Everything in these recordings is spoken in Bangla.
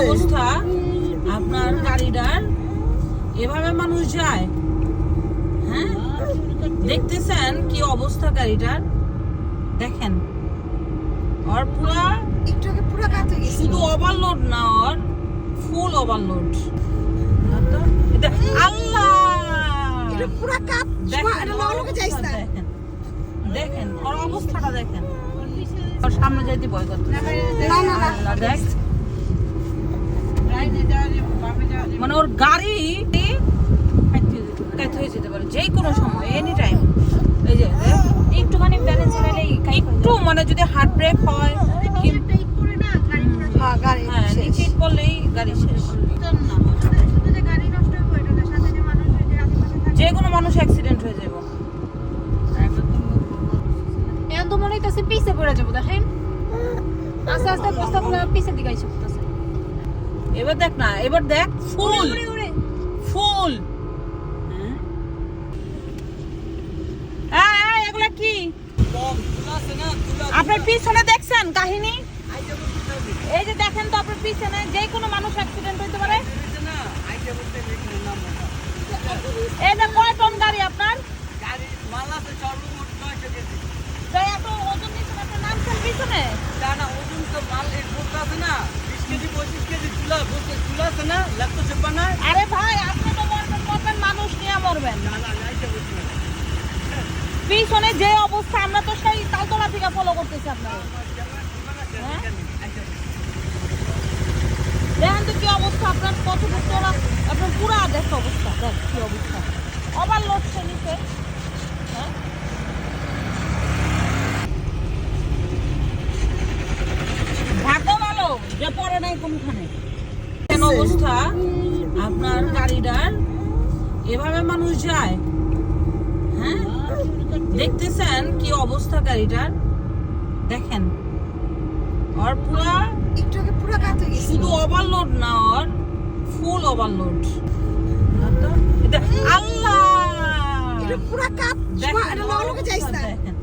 অবস্থা আপনার গাড়িটার। এভাবে মানুষ যায়। হ্যাঁ? দেখতেছেন কি অবস্থা গাড়িটার? দেখেন। আর পুরা একটু পুরো হয়ে গেছিল শুধু ওভারলোড না ওর ফুল ওভারলোড আল্লাহ! এটা পুরো দেখেন এটা লগে যাইছ। না দেখেন। দেখেন ওর অবস্থাটা দেখেন। ওর সামনে যাইতে ভয় করতে না না না। দেখ। মানে ওর গাড়ি কাইতে হয়ে যেতে পারে যে কোনো সময় এনি টাইম এই যে একটুখানি ব্যালেন্স একটু মানে যদি হার্ট ব্রেক হয় কি- হ্যাঁ গাড়ি হ্যাঁ শেষ। নিচে পড়লেই গাড়ি শেষ। যে কোনো মানুষ অ্যাক্সিডেন্ট হয়ে যাবে। এখন তো মনে হইতেছে পিছে পড়ে যাব দেখেন? আস্তে আস্তে বস্তাগুলো পিছের দিকে আইসে পড়তেছে। এবার দেখ না এবার দেখ ফুল। ফুল। এগুলা কি? আপনার পিছনে দেখছেন কাহিনী? এই যে দেখেন তো আপনার পিছনে যে কোনো মানুষ অ্যাক্সিডেন্ট হইতে পারে। যে কয় টন গাড়ি আপনার তো এত ওজন নিচ্ছেন আপনার নামছেন পিছনে আরে ভাই আপনি তো মরবেন মরবেন মানুষ নিয়ে মরবেন পিছনে যে অবস্থা আমরা তো সেই তালতলা থেকে ফলো করতেছি আপনার? দেখেন তো কি অবস্থা আপনার কতটুকু তোলা আপনার পুরা দেখ অবস্থা দেখ, কি অবস্থা আবার লড়ছে নিচে হ্যাঁ? ভাগ্য ভালো যে পড়ে নাই কোনখানে কেন অবস্থা আপনার গাড়িটার এভাবে মানুষ যায়। হ্যাঁ? দেখতেছেন কি অবস্থা গাড়িটার? দেখেন। আর পুরা একটু পুরো কাত হয়ে গেছিল শুধু ওভারলোড না আর ফুল ওভারলোড আল্লাহ! এটা পুরো কাত দেখেন এটা লগে যাইছ। না দেখেন।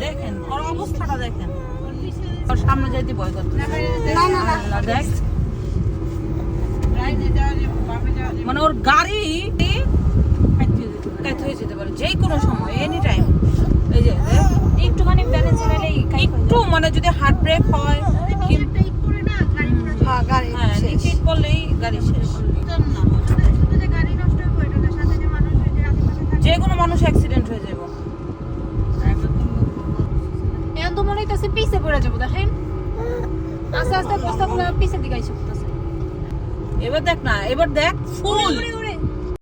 দেখেন ওর অবস্থাটা দেখেন। ওর সামনে যাইতে ভয় করতে না না না। দেখ। মানে ওর গাড়ি হয়ে যেতে পারে যে কোনো সময় এনি টাইম এই যে একটুখানি ব্যালেন্স হারাইলেই একটু মানে যদি হার্ট ব্রেক হয় কি- হ্যাঁ গাড়ি হ্যাঁ। নিচে পড়লেই গাড়ি শেষ। যে কোনো মানুষ অ্যাক্সিডেন্ট হয়ে যাবে। এখন তো মনে হইতেছে পিছে পড়ে যাব দেখেন? আস্তে আস্তে বস্তাগুলো পিছের দিকে আইসে পড়তেছে। এবার দেখ না এবার দেখ ফুল।